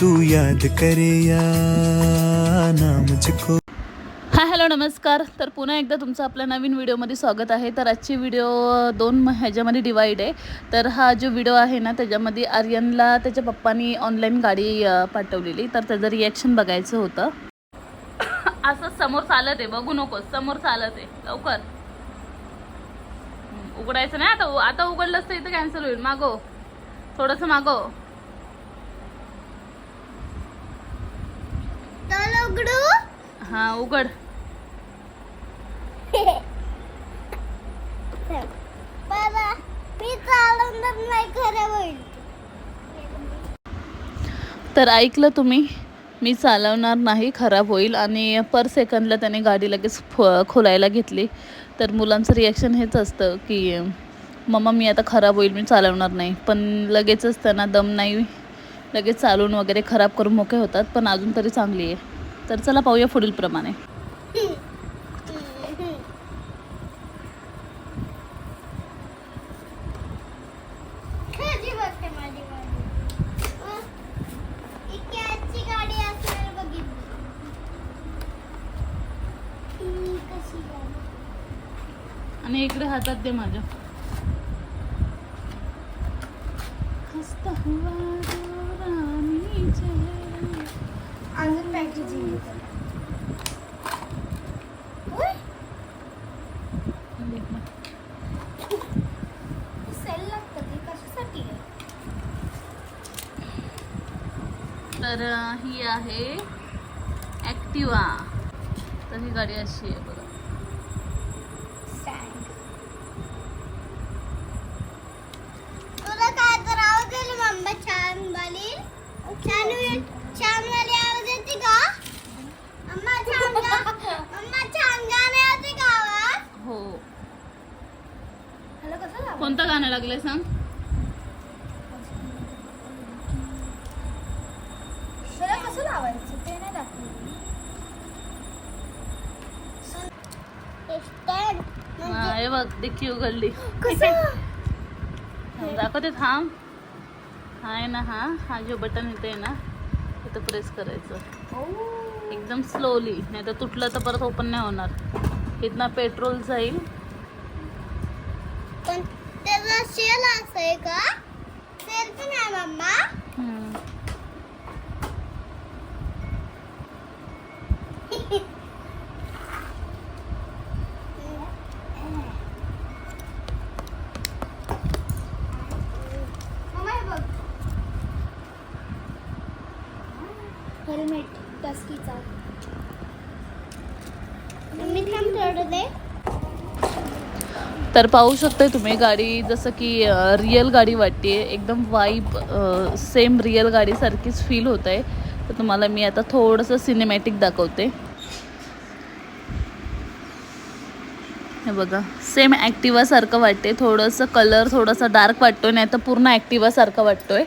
तू याद करे या ना मुझको। हाय हॅलो नमस्कार. तर पुन्हा एकदा तुमचं आपल्या नवीन व्हिडिओमध्ये स्वागत आहे. तर आजची व्हिडिओ दोन ह्याच्यामध्ये डिवाईड आहे. तर हा जो व्हिडिओ आहे ना त्याच्यामध्ये आर्यनला त्याच्या पप्पानी ऑनलाईन गाडी पाठवलेली. तर त्याचं रिॲक्शन बघायचं होतं. असं समोर चालत आहे. बघू नको समोर चालत आहे. लवकर. उघडायचं नाही. आता आता उघडलं तर इथं कॅन्सल होईल. मागो थोडंसं मागो हां उघड. खरं होईल तर ऐकलं तुम्ही मी चालवणार नाही खराब होईल. आणि पर सेकंदला त्याने गाडी लगेच फ खोलायला घेतली. तर मुलांचं रिॲक्शन हेच असतं की मम्मा मी आता खराब होईल मी चालवणार नाही. पण लगेचच त्यांना दम नाही लगेच चालून वगैरे खराब करून मोके होतात पण अजून तरी चांगली आहे. तर चला पाहूया पुढील प्रमाणे. आणि इकडे हातात दे माझ्या. अजून पॅकेजिंग सेल लागतं ते कशासाठी आहे? तर ही आहे ॲक्टिवा तर ही गाडी अशी आहे बघा. तुला काय तर आवाज येईल मम्मा छान वाली छान वे- छान वाली आवाज येते का? अम्मा छान गा अम्मा छान गाणे येते का आवाज? हो. हॅलो कसं लावा कोणतं गाणं लागलंय सांग? कसं लावायचं? ते नाही दाखवलं. स्टँड बघ डिक्की उघडली कसं? दाखवते थांब. हा आहे ना हा? हा जो बटन इथे आहे ना इथं प्रेस करायचं. एकदम स्लोली नाही तर तुटलं तर परत ओपन नाही होणार. इथनं पेट्रोल जाईल. शेल का? सेल पण आहे मम्मा. हम्म. मम्मा हे बघ हेल्मेट टस्कीचा. मी थांब थोडं दे. तर पाहू शकते तुम्ही गाडी जसं की रिअल गाडी वाटते एकदम वाईब सेम रिअल गाडीसारखीच फील होत आहे तर तुम्हाला मी आता थोडंसं सिनेमॅटिक दाखवते. हे बघा सेम ॲक्टिवासारखं वाटते थोडंसं कलर थोडासा डार्क वाटतोय नाही तर पूर्ण ॲक्टिवासारखं वाटतोय.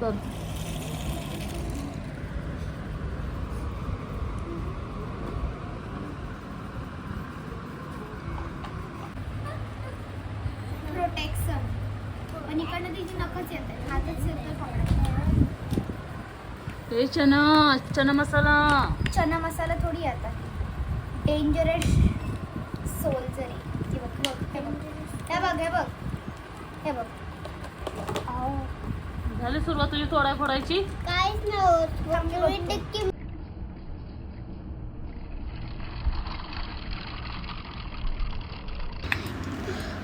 तर प्रोटेक्शन पण इकडनं तिची नखच येते. हातच येतोय पकडायला हे चना चना मसाला. चना मसाला थोडी आता. डेंजरस सोल्जरी हे बघ बघ हे बघ. हे बघ हे बघ. हे बघ. झाली सुरुवात तुझी थोडा फोडायची? काहीच नाही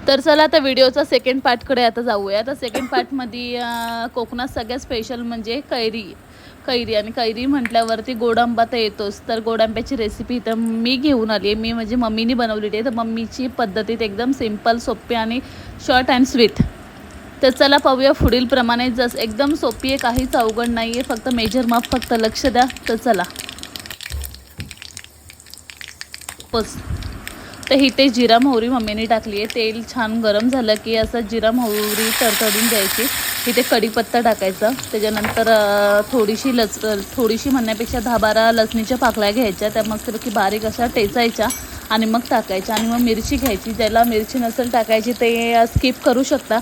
तर चला आता व्हिडिओचा सेकंड पार्टकडे आता जाऊया. आता सेकंड पार्टमध्ये कोकणात सगळ्यात स्पेशल म्हणजे कैरी. कैरी आणि कैरी म्हटल्यावरती गोड आंबा तर येतोच. तर गोड आंब्याची रेसिपी तर मी घेऊन आली आहे. मी म्हणजे मम्मीनी बनवलेली आहे. तर मम्मीची पद्धतीत एकदम सिंपल सोपी आणि शॉर्ट अँड स्वीट तर चला पाहूया पुढील प्रमाणे. जस एकदम सोपी आहे काहीच अवघड नाही आहे फक्त मेजर माप फक्त लक्ष द्या. तर चला. बस. तर इथे जिरा मोहरी मम्मीने टाकली आहे. तेल छान गरम झालं की असं जिरा मोहरी तरतडून द्यायची. इथे कढीपत्ता टाकायचा. त्याच्यानंतर थोडीशी लस थोडीशी म्हणण्यापेक्षा दहा बारा लसणीच्या पाकळ्या घ्यायच्या. त्या मस्तपैकी बारीक अशा टेचायच्या आणि मग टाकायच्या. आणि मग मिरची घ्यायची. ज्याला मिरची नसेल टाकायची ते स्किप करू शकता.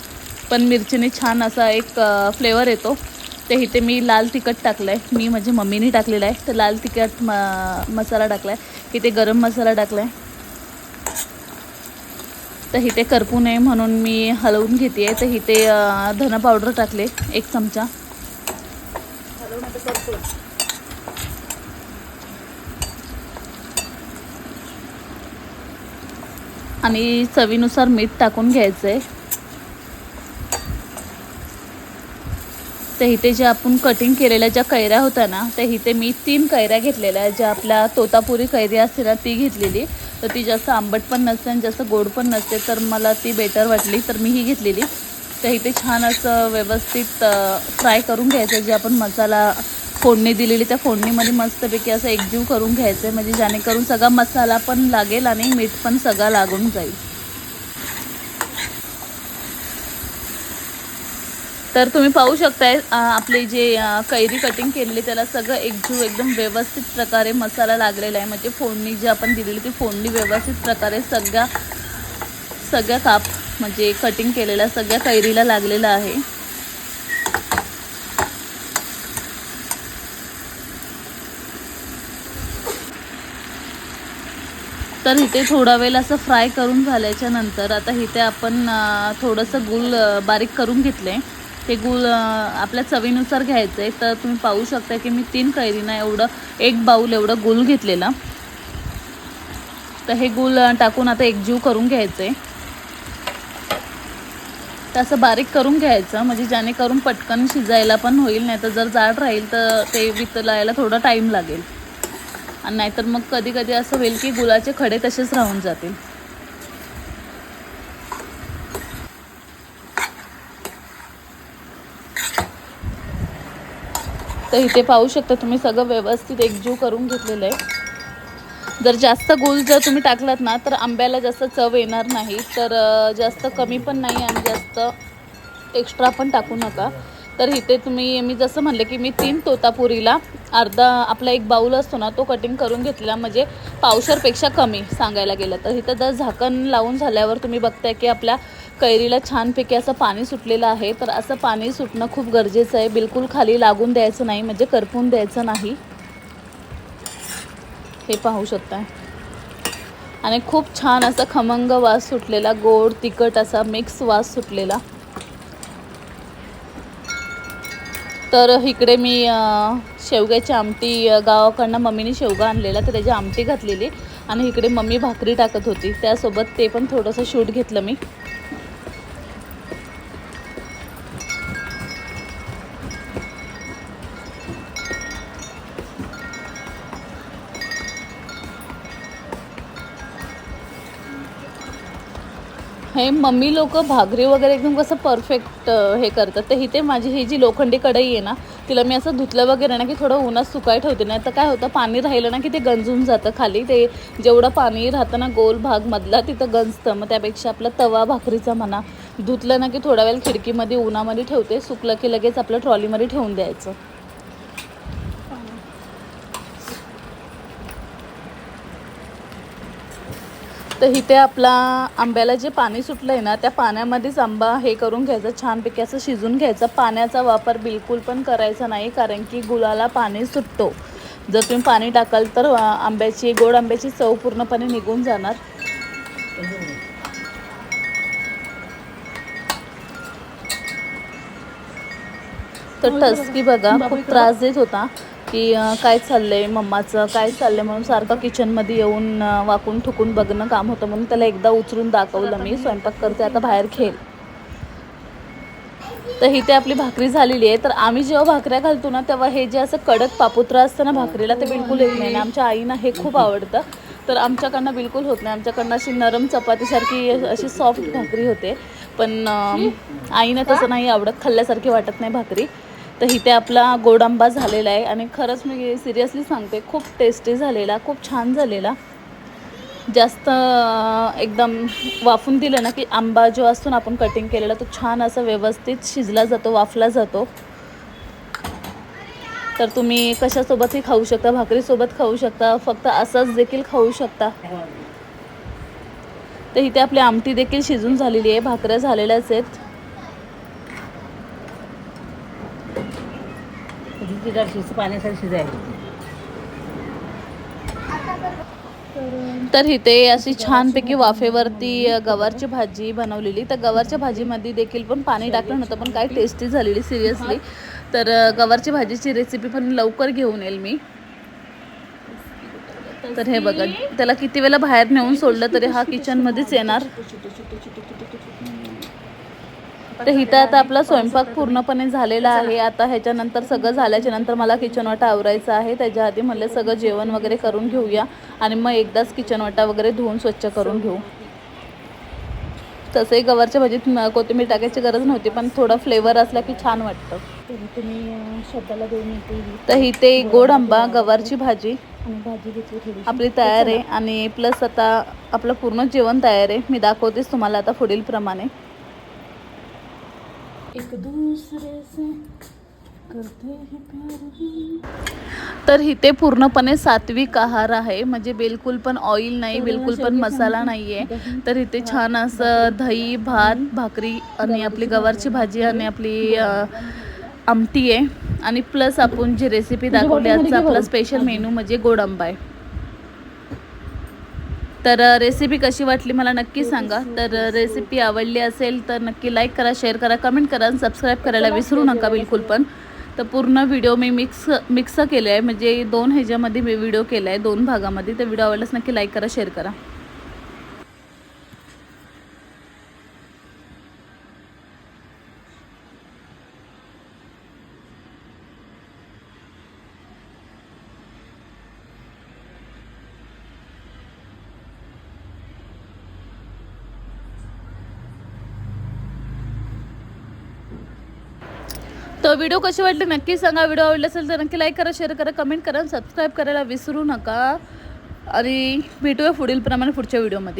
पण मिरचीने छान असा एक फ्लेवर येतो. ते इथे मी लाल तिखट टाकलं आहे मी म्हणजे मम्मीने टाकलेलं आहे. तर लाल तिखट म मसाला टाकला आहे इथे गरम मसाला टाकला आहे तर इथे करपू नये म्हणून मी हलवून घेते आहे तर इथे धन पावडर टाकले एक चमचा. आणि चवीनुसार मीठ टाकून घ्यायचं आहे तर इथे ज्या आपण कटिंग केलेल्या ज्या कैऱ्या होत्या ना त्या इथे मी तीन कैऱ्या घेतलेल्या आहेत. ज्या आपल्या तोतापुरी कैरी असते ना ती घेतलेली. तर ती जास्त आंबट पण नसते आणि जास्त गोड पण नसते तर मला ती बेटर वाटली तर मी ही घेतलेली. तर इथे छान असं व्यवस्थित फ्राय करून घ्यायचं जे आपण मसाला फोडणी दिलेली त्या फोडणीमध्ये मस्तपैकी असं एकजीव करून घ्यायचं आहे. म्हणजे जेणेकरून सगळा मसाला पण लागेल आणि मीठ पण सगळा लागून जाईल. तर तुम्ही पाहू शकताय आपले आपली जे कैरी कटिंग केलेली त्याला सगळं एकजीव एकदम व्यवस्थित प्रकारे मसाला लागलेला आहे. म्हणजे फोडणी जी आपण दिलेली ती फोडणी व्यवस्थित प्रकारे सगळ्या सगळ्या काप म्हणजे कटिंग केलेल्या सगळ्या कैरीला लागलेला आहे. तर इथे थोडा वेळ असं फ्राय करून झाल्याच्यानंतर आता इथे आपण थोडंसं गुल बारीक करून घेतले ते गुळ आपल्या चवीनुसार घ्यायचं आहे तर तुम्ही पाहू शकता की मी तीन कैरीना एवढं एक बाऊल एवढं गुळ घेतलेलं. तर हे गुळ टाकून आता एकजीव करून घ्यायचं आहे तर असं बारीक करून घ्यायचं म्हणजे जेणेकरून पटकन शिजायला पण होईल नाही तर जर जाड राहील तर ते वितलायला थोडा टाईम लागेल. आणि नाहीतर मग कधी कधी असं होईल की गुलाचे खडे तसेच राहून जातील. तर इथे पाहू शकता तुम्ही सगळं व्यवस्थित एकजीव करून घेतलेलं आहे. जर जास्त गुळ जर तुम्ही टाकलात ना तर आंब्याला जास्त चव येणार नाही. तर जास्त कमी पण नाही आणि जास्त एक्स्ट्रा पण टाकू नका. तर इथे तुम्ही मी जसं म्हणलं की मी तीन तोतापुरीला अर्धा आपला एक बाऊल असतो ना तो कटिंग करून घेतला म्हणजे पावशरपेक्षा कमी सांगायला गेलं तर. इथं जर झाकण लावून झाल्यावर तुम्ही बघताय की आपल्या कैरीला छानपैकी असं पाणी सुटलेलं आहे. तर असं पाणी सुटणं खूप गरजेचं आहे. बिलकुल खाली लागून द्यायचं नाही म्हणजे करपून द्यायचं नाही. हे पाहू शकता आणि खूप छान असा खमंग वास सुटलेला गोड तिखट असा मिक्स वास सुटलेला. तर इकडे मी शेवग्याची आमटी गावाकडनं मम्मीने शेवगा आणलेला तर त्याची आमटी घातलेली. आणि इकडे मम्मी भाकरी टाकत होती. त्यासोबत ते पण थोडंसं शूट घेतलं मी. हे मम्मी लोक भाकरी वगैरे एकदम कसं परफेक्ट हे करतात. तर इथे माझी ही जी लोखंडी कढई आहे ना तिला मी असं धुतलं वगैरे ना की थोडं उन्हात सुकाय ठेवते. नाही तर काय होतं पाणी राहिलं ना की ते गंजून जातं खाली. ते जेवढं पाणी राहतं ना गोल भाग मधला तिथं गंजतं. मग त्यापेक्षा आपला तवा भाकरीचा म्हणा धुतलं ना की थोडा वेळ खिडकीमध्ये उन्हामध्ये ठेवते. सुकलं की लगेच आपलं ट्रॉलीमध्ये ठेवून द्यायचं. तर इथे आपला आंब्याला जे पाणी सुटलं आहे ना त्या पाण्यामध्येच आंबा हे करून घ्यायचं छानपैकी असं शिजून घ्यायचं. पाण्याचा वापर बिलकुल पण करायचा नाही कारण की गुळाला पाणी सुटतो. जर तुम्ही पाणी टाकाल तर आंब्याची गोड आंब्याची चव पूर्णपणे निघून जाणार. तर टस्की बघा खूप त्रास देत होता. की काय चाललं आहे मम्माचं काय चाललंय म्हणून सारखं किचनमध्ये येऊन वाकून ठुकून बघणं काम होतं म्हणून त्याला एकदा उचलून दाखवलं मी स्वयंपाक करते आता बाहेर खेळ. तर इथे आपली भाकरी झालेली आहे. तर आम्ही जेव्हा भाकऱ्या घालतो ना तेव्हा हे जे असं कडक पापुत्रा असतं ना भाकरीला ते बिलकुल येत नाही. ना आमच्या आईना हे खूप आवडतं. तर आमच्याकडनं बिलकुल होत नाही. आमच्याकडनं अशी नरम चपातीसारखी अशी सॉफ्ट भाकरी होते. पण आईनं तसं नाही आवडत. खाल्ल्यासारखी वाटत नाही भाकरी. तर इथे आपला गोड आंबा झालेला आहे. आणि खरंच मी सिरियसली सांगते खूप टेस्टी झालेला खूप छान झालेला. जास्त एकदम वाफून दिलं ना की आंबा जो असतो ना आपण कटिंग केलेला तो छान असा व्यवस्थित शिजला जातो वाफला जातो. तर तुम्ही कशासोबतही खाऊ शकता भाकरीसोबत खाऊ शकता फक्त असंच देखील खाऊ शकता. तर इथे आपली आमटी देखील शिजून झालेली आहे भाकऱ्या झालेल्याच आहेत. शिजार डाळ शिज पाण्यासाठी शिजायला. तर इथे अशी छानपैकी वाफेवरती गवारची भाजी बनवलेली. तर गवारच्या भाजीमध्ये देखील पण पाणी टाकलं नव्हतं पण काय टेस्टी झालेली सिरियसली तर गवारची भाजीची रेसिपी पण लवकर घेऊन येईल मी. तर हे बघा त्याला किती वेळा बाहेर नेऊन सोडलं तरी हा किचनमध्येच येणार. तर इथं आता आपला स्वयंपाक पूर्णपणे झालेला आहे. आता ह्याच्यानंतर सगळं झाल्याच्यानंतर मला किचन वाटा आवरायचं आहे. त्याच्या आधी म्हणलं सगळं जेवण वगैरे करून घेऊया आणि मग एकदाच किचन वाटा वगैरे धुवून स्वच्छ करून घेऊ. तसंही गवारच्या भाजीत कोथिंबीर टाकायची गरज नव्हती पण थोडा फ्लेवर असला की छान वाटतं. तुम्ही शब्दाला देऊन येते तर इथे गोड आंबा गवारची भाजी आपली तयार आहे. आणि प्लस आता आपलं पूर्ण जेवण तयार आहे. मी दाखवतेच तुम्हाला आता पुढील प्रमाणे एक दुसरे से हैं तर इथे पूर्णपणे सात्विक आहार आहे. म्हणजे बिलकुल पण ऑइल नाही बिलकुल पण मसाला नाही आहे तर इथे छान असं दही भात भाकरी आणि आपली गवारची भाजी. आणि आपली आमटी आहे. आणि प्लस आपण जी रेसिपी दाखवली आजचा आपला स्पेशल मेनू म्हणजे गोड आंबा आहे. तर रेसिपी कशी वाटली मला नक्की सांगा. तर रेसिपी आवडली असेल तर नक्की लाईक करा शेअर करा कमेंट करा आणि सबस्क्राईब करायला विसरू नका बिलकुल पण. तर पूर्ण व्हिडिओ मी मिक्स मिक्स केले आहे. म्हणजे दोन ह्याच्यामध्ये मी व्हिडिओ केला आहे दोन भागामध्ये. तर व्हिडिओ आवडल्यास नक्की लाईक करा शेअर करा. तर व्हिडिओ कशी वाटली नक्की सांगा. व्हिडिओ आवडला असेल तर नक्की लाईक करा शेअर करा कमेंट करा सबस्क्राईब करायला विसरू नका. आणि भेटूया पुढील प्रमाणे पुढच्या व्हिडिओमध्ये